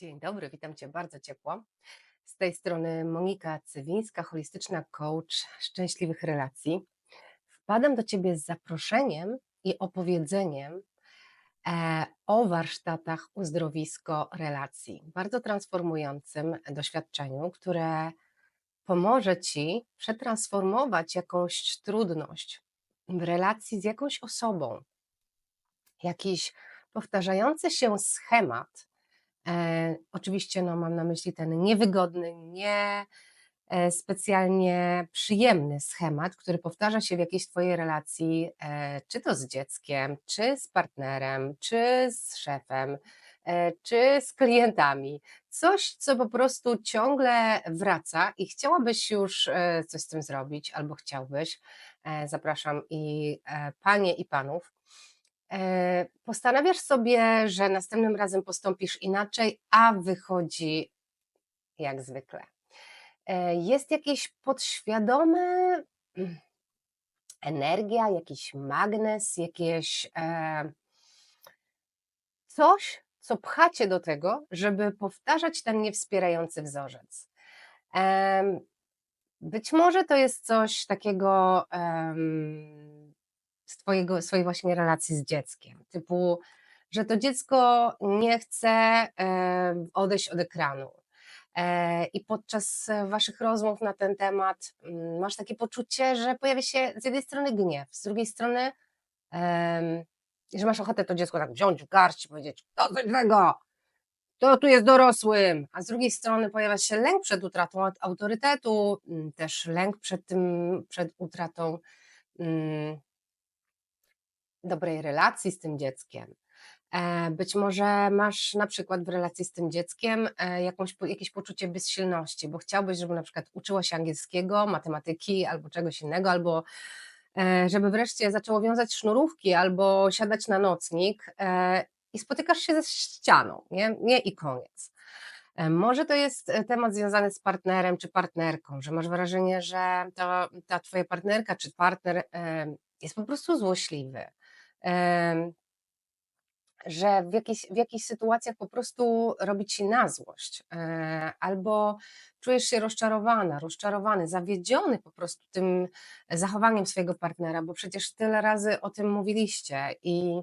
Dzień dobry, witam Cię bardzo ciepło. Z tej strony Monika Cywińska, holistyczna coach szczęśliwych relacji. Wpadam do Ciebie z zaproszeniem i opowiedzeniem e, o warsztatach uzdrowisko relacji. Bardzo transformującym doświadczeniu, które pomoże Ci przetransformować jakąś trudność w relacji z jakąś osobą, jakiś powtarzający się schemat, E, oczywiście no, mam na myśli ten niewygodny, nie e, specjalnie przyjemny schemat, który powtarza się w jakiejś Twojej relacji, e, czy to z dzieckiem, czy z partnerem, czy z szefem, e, czy z klientami. Coś, co po prostu ciągle wraca i chciałabyś już e, coś z tym zrobić, albo chciałbyś. E, Zapraszam i e, panie i panów. E, Postanawiasz sobie, że następnym razem postąpisz inaczej, a wychodzi jak zwykle. E, Jest jakieś podświadome mm, energia, jakiś magnes, jakieś e, coś, co pchacie do tego, żeby powtarzać ten niewspierający wzorzec. Być może to jest coś takiego z twojego, swojej właśnie relacji z dzieckiem, typu, że to dziecko nie chce odejść od ekranu. E, I podczas e, waszych rozmów na ten temat mm, masz takie poczucie, że pojawia się z jednej strony gniew, z drugiej strony, że masz ochotę to dziecko tak wziąć w garść i powiedzieć, to coś złego, to tu jest dorosłym, a z drugiej strony pojawia się lęk przed utratą aut- autorytetu, mm, też lęk przed tym, przed utratą mm, dobrej relacji z tym dzieckiem. E, Być może masz na przykład w relacji z tym dzieckiem e, jakąś, jakieś poczucie bezsilności, bo chciałbyś, żeby na przykład uczyło się angielskiego, matematyki albo czegoś innego, albo e, żeby wreszcie zaczęło wiązać sznurówki albo siadać na nocnik i spotykasz się ze ścianą, nie, nie i koniec. Może to jest temat związany z partnerem czy partnerką, że masz wrażenie, że to, ta twoja partnerka czy partner jest po prostu złośliwy, że w jakichś, w jakichś sytuacjach po prostu robi ci na złość, e, albo czujesz się rozczarowana, rozczarowany, zawiedziony po prostu tym zachowaniem swojego partnera, bo przecież tyle razy o tym mówiliście i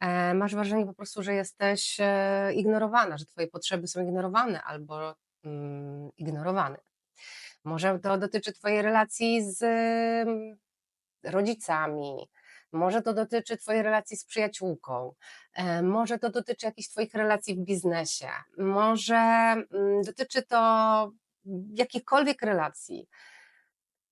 e, masz wrażenie po prostu, że jesteś e, ignorowana, że twoje potrzeby są ignorowane albo mm, ignorowane. Może to dotyczy twojej relacji z mm, rodzicami, może to dotyczy Twojej relacji z przyjaciółką, e, może to dotyczy jakichś Twoich relacji w biznesie, może mm, dotyczy to jakichkolwiek relacji,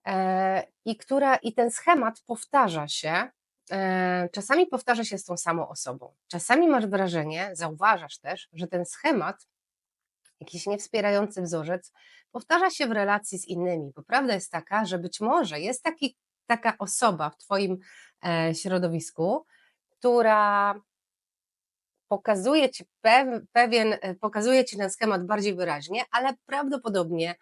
e, i, która, i ten schemat powtarza się. e, Czasami powtarza się z tą samą osobą. Czasami masz wrażenie, zauważasz też, że ten schemat, jakiś niewspierający wzorzec, powtarza się w relacji z innymi. Bo prawda jest taka, że być może jest taki, taka osoba w Twoim e, środowisku, która pokazuje ci pew, pewien, e, pokazuje ci ten schemat bardziej wyraźnie, ale prawdopodobnie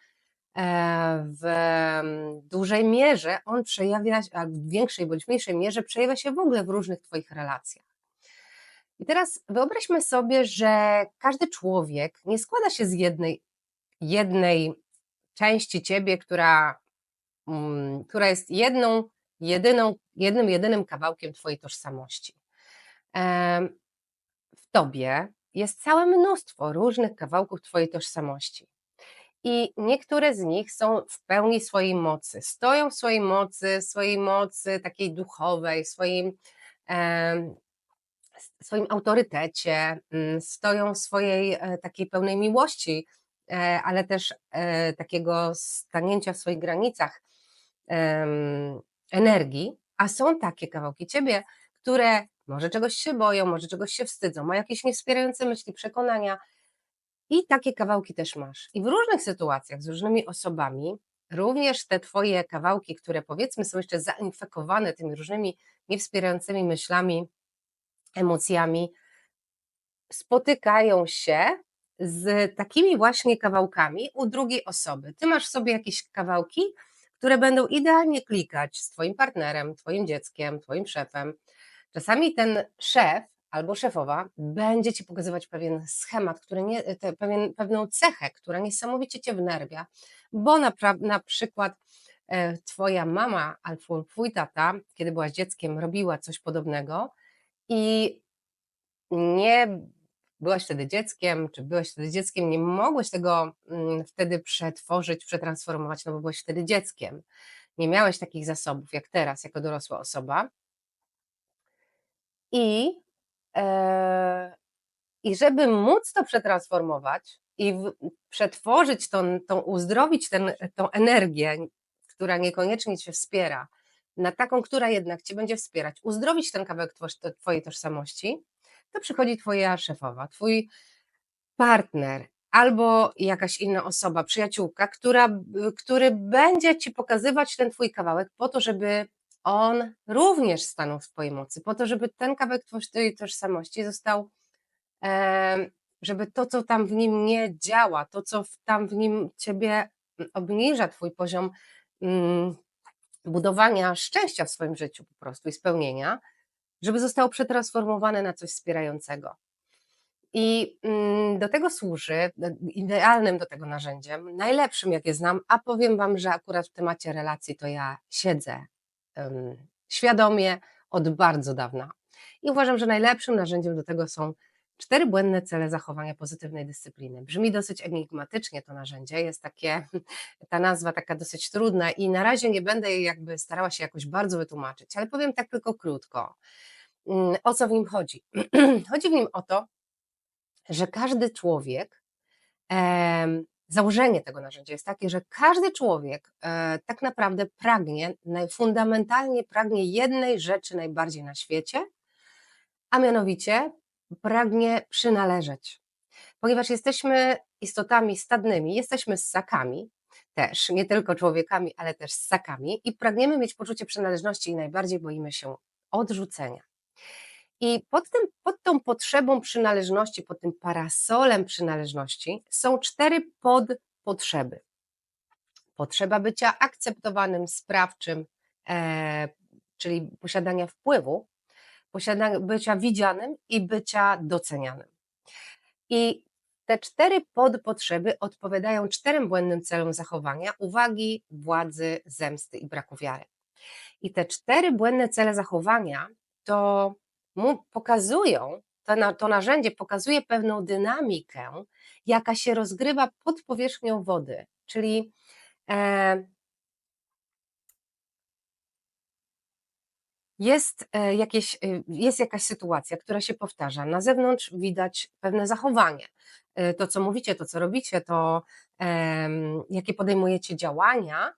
e, w mm, dużej mierze on przejawia się, w większej bądź mniejszej mierze przejawia się w ogóle w różnych Twoich relacjach. I teraz wyobraźmy sobie, że każdy człowiek nie składa się z jednej, jednej części ciebie, która, która jest jedną, jedyną, jednym, jedynym kawałkiem Twojej tożsamości. W tobie jest całe mnóstwo różnych kawałków Twojej tożsamości. I niektóre z nich są w pełni swojej mocy, stoją w swojej mocy, swojej mocy takiej duchowej, swoim, swoim autorytecie, mm, stoją w swojej e, takiej pełnej miłości, e, ale też e, takiego stanięcia w swoich granicach em, energii, a są takie kawałki ciebie, które może czegoś się boją, może czegoś się wstydzą, mają jakieś niewspierające myśli, przekonania i takie kawałki też masz. I w różnych sytuacjach z różnymi osobami, również te twoje kawałki, które powiedzmy są jeszcze zainfekowane tymi różnymi niewspierającymi myślami, emocjami, spotykają się z takimi właśnie kawałkami u drugiej osoby. Ty masz sobie jakieś kawałki, które będą idealnie klikać z Twoim partnerem, Twoim dzieckiem, Twoim szefem. Czasami ten szef albo szefowa będzie ci pokazywać pewien schemat, który nie, te, pewien, pewną cechę, która niesamowicie cię wnerwia, bo na, na przykład e, twoja mama albo twój tata, kiedy byłaś dzieckiem, robiła coś podobnego i nie byłaś wtedy dzieckiem, czy byłeś wtedy dzieckiem, nie mogłeś tego mm, wtedy przetworzyć, przetransformować, no bo byłeś wtedy dzieckiem. Nie miałeś takich zasobów jak teraz, jako dorosła osoba. I, e, i żeby móc to przetransformować i w, przetworzyć tą, tą uzdrowić ten, tą energię, która niekoniecznie cię wspiera, na taką, która jednak cię będzie wspierać, uzdrowić ten kawałek twojej tożsamości, to przychodzi twoja szefowa, twój partner albo jakaś inna osoba, przyjaciółka, która, który będzie ci pokazywać ten twój kawałek po to, żeby on również stanął w twojej mocy, po to, żeby ten kawałek twojej tożsamości został, żeby to, co tam w nim nie działa, to, co tam w nim ciebie obniża twój poziom mm, budowania szczęścia w swoim życiu po prostu i spełnienia, żeby zostało przetransformowane na coś wspierającego. I mm, do tego służy, no, idealnym do tego narzędziem, najlepszym jakie znam, a powiem Wam, że akurat w temacie relacji to ja siedzę em, świadomie od bardzo dawna. I uważam, że najlepszym narzędziem do tego są cztery błędne cele zachowania pozytywnej dyscypliny. Brzmi dosyć enigmatycznie to narzędzie, jest takie, ta nazwa taka dosyć trudna i na razie nie będę jej jakby starała się jakoś bardzo wytłumaczyć, ale powiem tak tylko krótko. Mm, O co w nim chodzi? chodzi w nim o to, że każdy człowiek, założenie tego narzędzia jest takie, że każdy człowiek e, tak naprawdę pragnie, fundamentalnie pragnie jednej rzeczy najbardziej na świecie, a mianowicie pragnie przynależeć. Ponieważ jesteśmy istotami stadnymi, jesteśmy ssakami też, nie tylko człowiekami, ale też ssakami i pragniemy mieć poczucie przynależności i najbardziej boimy się odrzucenia. I pod, tym, pod tą potrzebą przynależności, pod tym parasolem przynależności są cztery podpotrzeby. Potrzeba bycia akceptowanym, sprawczym, e, czyli posiadania wpływu, posiadania, bycia widzianym i bycia docenianym. I te cztery podpotrzeby odpowiadają czterem błędnym celom zachowania: uwagi, władzy, zemsty i braku wiary. I te cztery błędne cele zachowania to pokazują, to, to narzędzie pokazuje pewną dynamikę, jaka się rozgrywa pod powierzchnią wody, czyli e, jest, e, jakieś, e, jest jakaś sytuacja, która się powtarza. Na zewnątrz widać pewne zachowanie. E, To, co mówicie, to, co robicie, to jakie podejmujecie działania,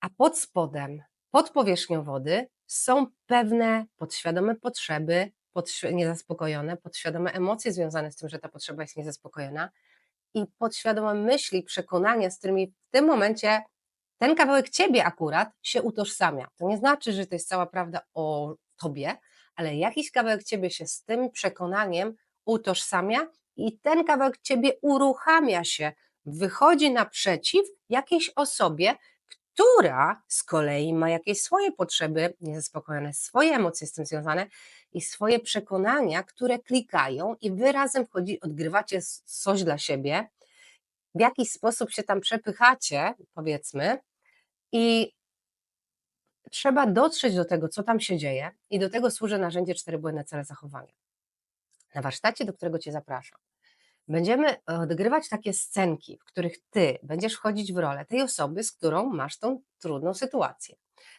a pod spodem, pod powierzchnią wody są pewne podświadome potrzeby, podświ- niezaspokojone, podświadome emocje związane z tym, że ta potrzeba jest niezaspokojona i podświadome myśli, przekonania, z którymi w tym momencie ten kawałek ciebie akurat się utożsamia. To nie znaczy, że to jest cała prawda o tobie, ale jakiś kawałek ciebie się z tym przekonaniem utożsamia i ten kawałek ciebie uruchamia się, wychodzi naprzeciw jakiejś osobie, która z kolei ma jakieś swoje potrzeby niezaspokojone, swoje emocje z tym związane i swoje przekonania, które klikają i wy razem wchodzi, odgrywacie coś dla siebie, w jakiś sposób się tam przepychacie, powiedzmy, i trzeba dotrzeć do tego, co tam się dzieje, i do tego służy narzędzie cztery błędne cele zachowania. Na warsztacie, do którego Cię zapraszam, będziemy odgrywać takie scenki, w których Ty będziesz wchodzić w rolę tej osoby, z którą masz tą trudną sytuację,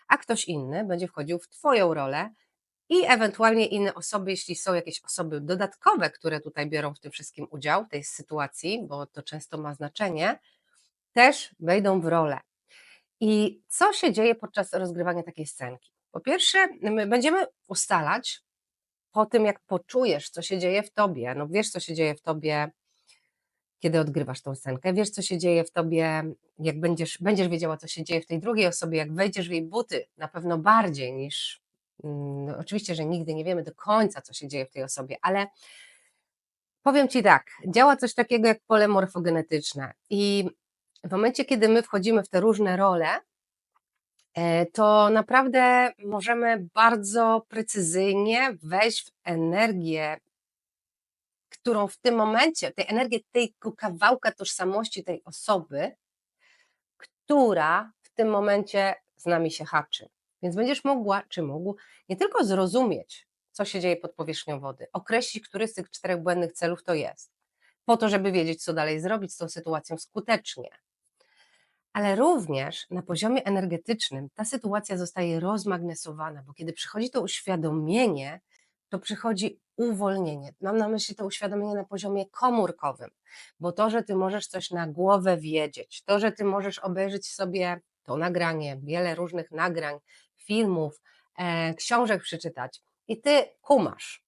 a ktoś inny będzie wchodził w Twoją rolę i ewentualnie inne osoby, jeśli są jakieś osoby dodatkowe, które tutaj biorą w tym wszystkim udział, w tej sytuacji, bo to często ma znaczenie, też wejdą w rolę. I co się dzieje podczas rozgrywania takiej scenki? Po pierwsze, my będziemy ustalać po tym, jak poczujesz, co się dzieje w tobie. No wiesz, co się dzieje w tobie, kiedy odgrywasz tą scenkę. Wiesz, co się dzieje w tobie, jak będziesz, będziesz wiedziała, co się dzieje w tej drugiej osobie, jak wejdziesz w jej buty, na pewno bardziej niż. mm, No, oczywiście, że nigdy nie wiemy do końca, co się dzieje w tej osobie, ale powiem ci tak, działa coś takiego jak pole morfogenetyczne. I w momencie, kiedy my wchodzimy w te różne role, e, to naprawdę możemy bardzo precyzyjnie wejść w energię, którą w tym momencie, tej energię tego kawałka tożsamości tej osoby, która w tym momencie z nami się haczy. Więc będziesz mogła, czy mógł, nie tylko zrozumieć, co się dzieje pod powierzchnią wody, określić, który z tych czterech błędnych celów to jest, po to, żeby wiedzieć, co dalej zrobić z tą sytuacją skutecznie. Ale również na poziomie energetycznym ta sytuacja zostaje rozmagnesowana, bo kiedy przychodzi to uświadomienie, to przychodzi uwolnienie. Mam na myśli to uświadomienie na poziomie komórkowym, bo to, że ty możesz coś na głowę wiedzieć, to, że ty możesz obejrzeć sobie to nagranie, wiele różnych nagrań, filmów, e, książek przeczytać i ty kumasz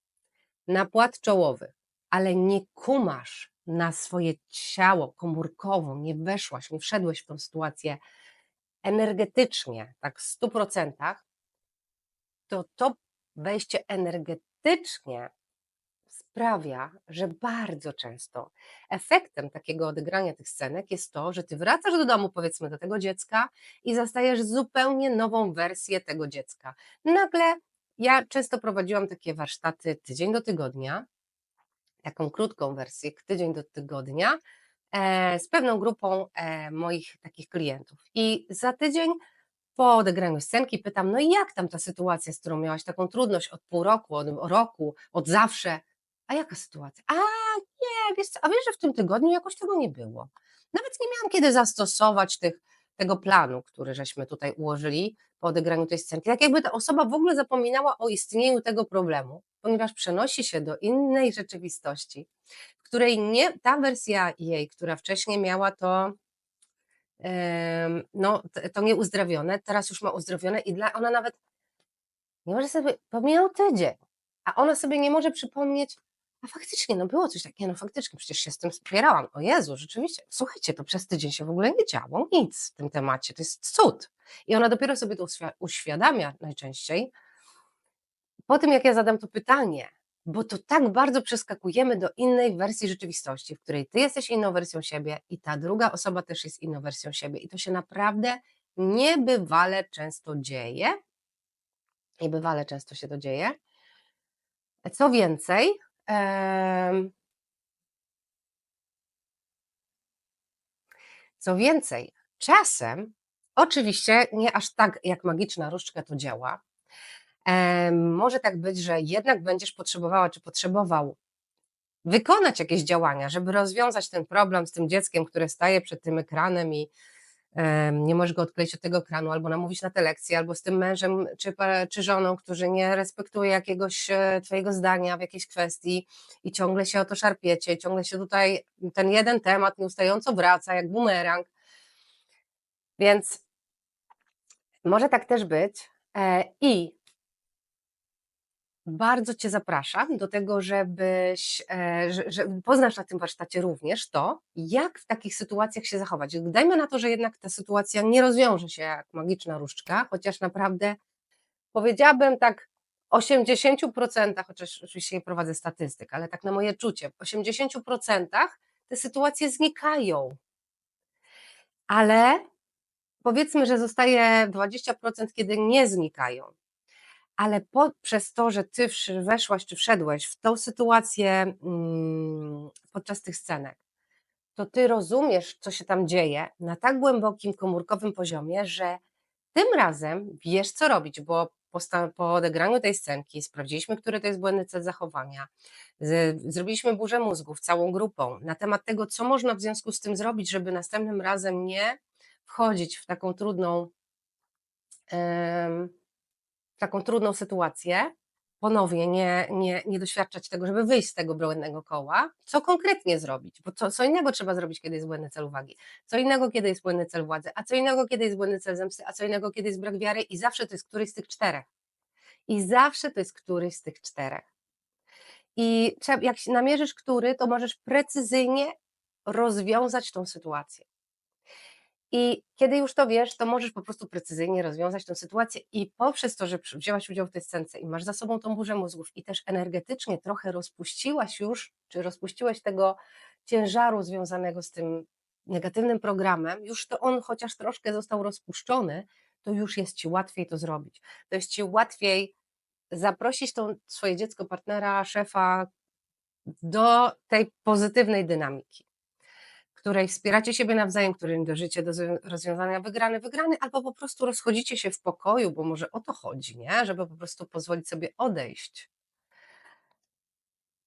na płat czołowy, ale nie kumasz na swoje ciało komórkowo, nie weszłaś, nie wszedłeś w tą sytuację energetycznie, tak w 100%, to to wejście energetycznie sprawia, że bardzo często efektem takiego odegrania tych scenek jest to, że ty wracasz do domu, powiedzmy, do tego dziecka i zastajesz zupełnie nową wersję tego dziecka. Nagle ja często prowadziłam takie warsztaty tydzień do tygodnia, taką krótką wersję, tydzień do tygodnia, e, z pewną grupą e, moich takich klientów. I za tydzień po odegraniu scenki pytam, no i jak tam ta sytuacja, z którą miałaś taką trudność od pół roku, od roku, od zawsze? A jaka sytuacja? A nie, wiesz co, a wiesz, że w tym tygodniu jakoś tego nie było. Nawet nie miałam kiedy zastosować tych, tego planu, który żeśmy tutaj ułożyli po odegraniu tej scenki. Tak jakby ta osoba w ogóle zapominała o istnieniu tego problemu, ponieważ przenosi się do innej rzeczywistości, w której nie ta wersja jej, która wcześniej miała to no, to nieuzdrowione, teraz już ma uzdrowione i dla ona nawet nie może sobie, pomijał tydzień, a ona sobie nie może przypomnieć, a faktycznie, no było coś takiego, no faktycznie, przecież się z tym spierałam. O Jezu, rzeczywiście, słuchajcie, to przez tydzień się w ogóle nie działo, nic w tym temacie, to jest cud. I ona dopiero sobie to uświadamia najczęściej po tym, jak ja zadam to pytanie, bo to tak bardzo przeskakujemy do innej wersji rzeczywistości, w której ty jesteś inną wersją siebie i ta druga osoba też jest inną wersją siebie. I to się naprawdę niebywale często dzieje. Niebywale często się to dzieje. Co więcej, co więcej, czasem, oczywiście nie aż tak jak magiczna różdżka to działa, może tak być, że jednak będziesz potrzebowała czy potrzebował wykonać jakieś działania, żeby rozwiązać ten problem z tym dzieckiem, które staje przed tym ekranem i nie możesz go odkleić od tego ekranu, albo namówić na te lekcje, albo z tym mężem czy, czy żoną, którzy nie respektuje jakiegoś e, twojego zdania w jakiejś kwestii i ciągle się o to szarpiecie, ciągle się tutaj ten jeden temat nieustająco wraca, jak bumerang. Więc może tak też być e, i bardzo Cię zapraszam do tego, żebyś, e, że, że poznasz na tym warsztacie również to, jak w takich sytuacjach się zachować. Dajmy na to, że jednak ta sytuacja nie rozwiąże się jak magiczna różdżka, chociaż naprawdę powiedziałabym tak 80%, chociaż oczywiście nie prowadzę statystyk, ale tak na moje czucie, w 80% te sytuacje znikają. Ale powiedzmy, że zostaje 20%, kiedy nie znikają ale po, przez to, że ty weszłaś czy wszedłeś w tą sytuację mm, podczas tych scenek, to ty rozumiesz, co się tam dzieje na tak głębokim komórkowym poziomie, że tym razem wiesz, co robić, bo po, po odegraniu tej scenki sprawdziliśmy, który to jest błędny cel zachowania, z, zrobiliśmy burzę mózgów całą grupą na temat tego, co można w związku z tym zrobić, żeby następnym razem nie wchodzić w taką trudną taką trudną sytuację, ponownie nie, nie, nie doświadczać tego, żeby wyjść z tego błędnego koła, co konkretnie zrobić, bo co, co innego trzeba zrobić, kiedy jest błędny cel uwagi, co innego, kiedy jest błędny cel władzy, a co innego, kiedy jest błędny cel zemsty, a co innego, kiedy jest brak wiary i zawsze to jest któryś z tych czterech. I zawsze to jest któryś z tych czterech. I jak namierzysz który, to możesz precyzyjnie rozwiązać tą sytuację. I kiedy już to wiesz, to możesz po prostu precyzyjnie rozwiązać tę sytuację i poprzez to, że wzięłaś udział w tej scence i masz za sobą tą burzę mózgów i też energetycznie trochę rozpuściłaś już, czy rozpuściłeś tego ciężaru związanego z tym negatywnym programem, już to on chociaż troszkę został rozpuszczony, to już jest Ci łatwiej to zrobić. To jest Ci łatwiej zaprosić to swoje dziecko, partnera, szefa do tej pozytywnej dynamiki, której wspieracie siebie nawzajem, którym dążycie do rozwiązania wygrany, wygrany, albo po prostu rozchodzicie się w pokoju, bo może o to chodzi, nie? żeby po prostu pozwolić sobie odejść.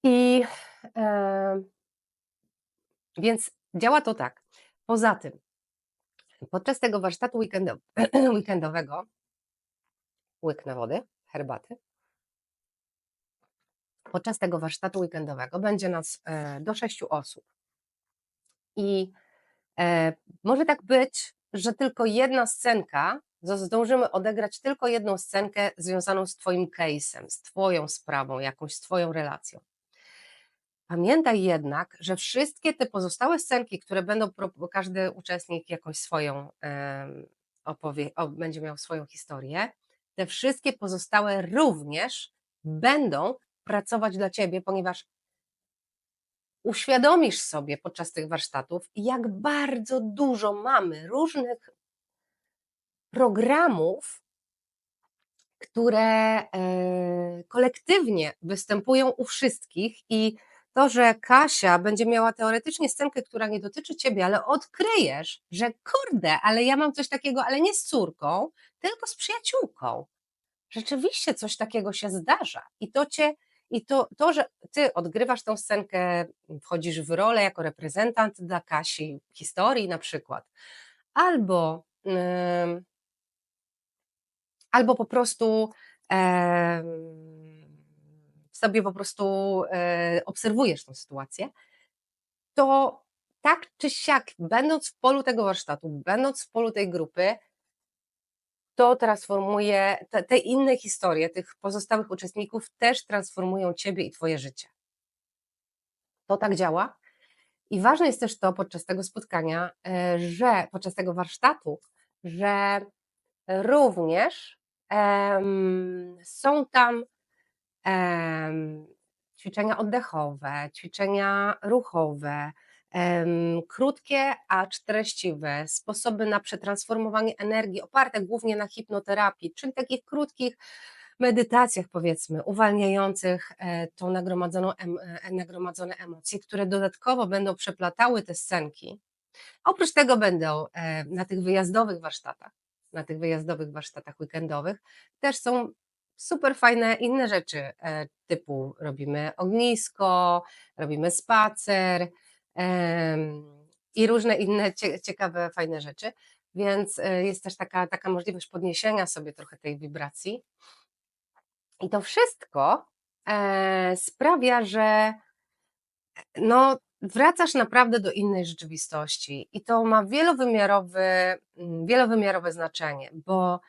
I e, więc działa to tak. Poza tym, podczas tego warsztatu weekendow weekendowego, łyknę wody, herbaty, podczas tego warsztatu weekendowego będzie nas e, do sześciu osób. I e, może tak być, że tylko jedna scenka, zdążymy odegrać tylko jedną scenkę związaną z Twoim case'em, z Twoją sprawą, jakąś z Twoją relacją. Pamiętaj jednak, że wszystkie te pozostałe scenki, które będą, każdy uczestnik jakąś swoją opowie, będzie miał swoją historię, te wszystkie pozostałe również będą pracować dla ciebie, ponieważ uświadomisz sobie podczas tych warsztatów, jak bardzo dużo mamy różnych programów, które e, kolektywnie występują u wszystkich i to, że Kasia będzie miała teoretycznie scenkę, która nie dotyczy ciebie, ale odkryjesz, że kurde, ale ja mam coś takiego, ale nie z córką, tylko z przyjaciółką. Rzeczywiście coś takiego się zdarza i to cię i to, to, że ty odgrywasz tą scenkę, wchodzisz w rolę jako reprezentant dla Kasi historii na przykład, albo, yy, albo po prostu yy, sobie po prostu yy, obserwujesz tą sytuację, to tak czy siak, będąc w polu tego warsztatu, będąc w polu tej grupy, to transformuje, te, te inne historie tych pozostałych uczestników też transformują ciebie i twoje życie. To tak działa. I ważne jest też to podczas tego spotkania, e, że podczas tego warsztatu, że również są tam ćwiczenia oddechowe, ćwiczenia ruchowe, krótkie, acz treściwe, sposoby na przetransformowanie energii, oparte głównie na hipnoterapii, czyli takich krótkich medytacjach, powiedzmy, uwalniających e, tą nagromadzoną, e, nagromadzone emocje, które dodatkowo będą przeplatały te scenki. Oprócz tego będą e, na tych wyjazdowych warsztatach, na tych wyjazdowych warsztatach weekendowych, też są super fajne inne rzeczy, typu robimy ognisko, robimy spacer, i różne inne ciekawe, fajne rzeczy. Więc e, jest też taka, taka możliwość podniesienia sobie trochę tej wibracji. I to wszystko e, sprawia, że no, wracasz naprawdę do innej rzeczywistości i to ma wielowymiarowe, mm, wielowymiarowe znaczenie, bo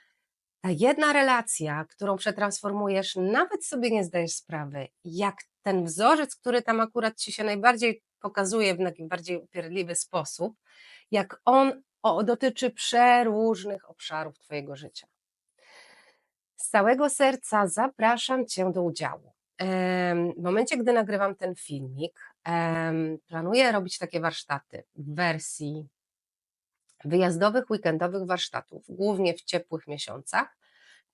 ta jedna relacja, którą przetransformujesz, nawet sobie nie zdajesz sprawy, jak ten wzorzec, który tam akurat ci się najbardziej pokazuje w najbardziej upierdliwy sposób, jak on dotyczy przeróżnych obszarów Twojego życia. Z całego serca zapraszam Cię do udziału. W momencie, gdy nagrywam ten filmik, planuję robić takie warsztaty w wersji wyjazdowych, weekendowych warsztatów, głównie w ciepłych miesiącach.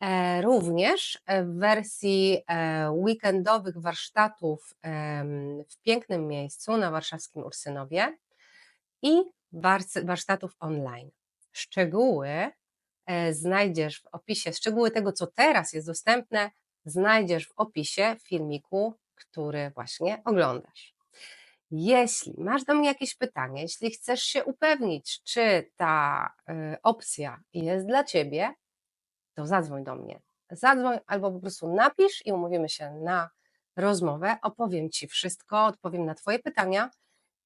E, również w wersji e, weekendowych warsztatów w pięknym miejscu na warszawskim Ursynowie i warsztatów online. Szczegóły e, znajdziesz w opisie, szczegóły tego, co teraz jest dostępne, znajdziesz w opisie filmiku, który właśnie oglądasz. Jeśli masz do mnie jakieś pytanie, jeśli chcesz się upewnić, czy ta opcja jest dla Ciebie, to zadzwoń do mnie. Zadzwoń albo po prostu napisz i umówimy się na rozmowę. Opowiem Ci wszystko, odpowiem na Twoje pytania,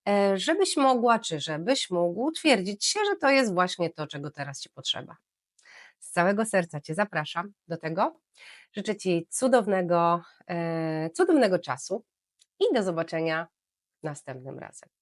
e, żebyś mogła, czy żebyś mógł twierdzić się, że to jest właśnie to, czego teraz Ci potrzeba. Z całego serca Cię zapraszam do tego. Życzę Ci cudownego, e, cudownego czasu i do zobaczenia następnym razem.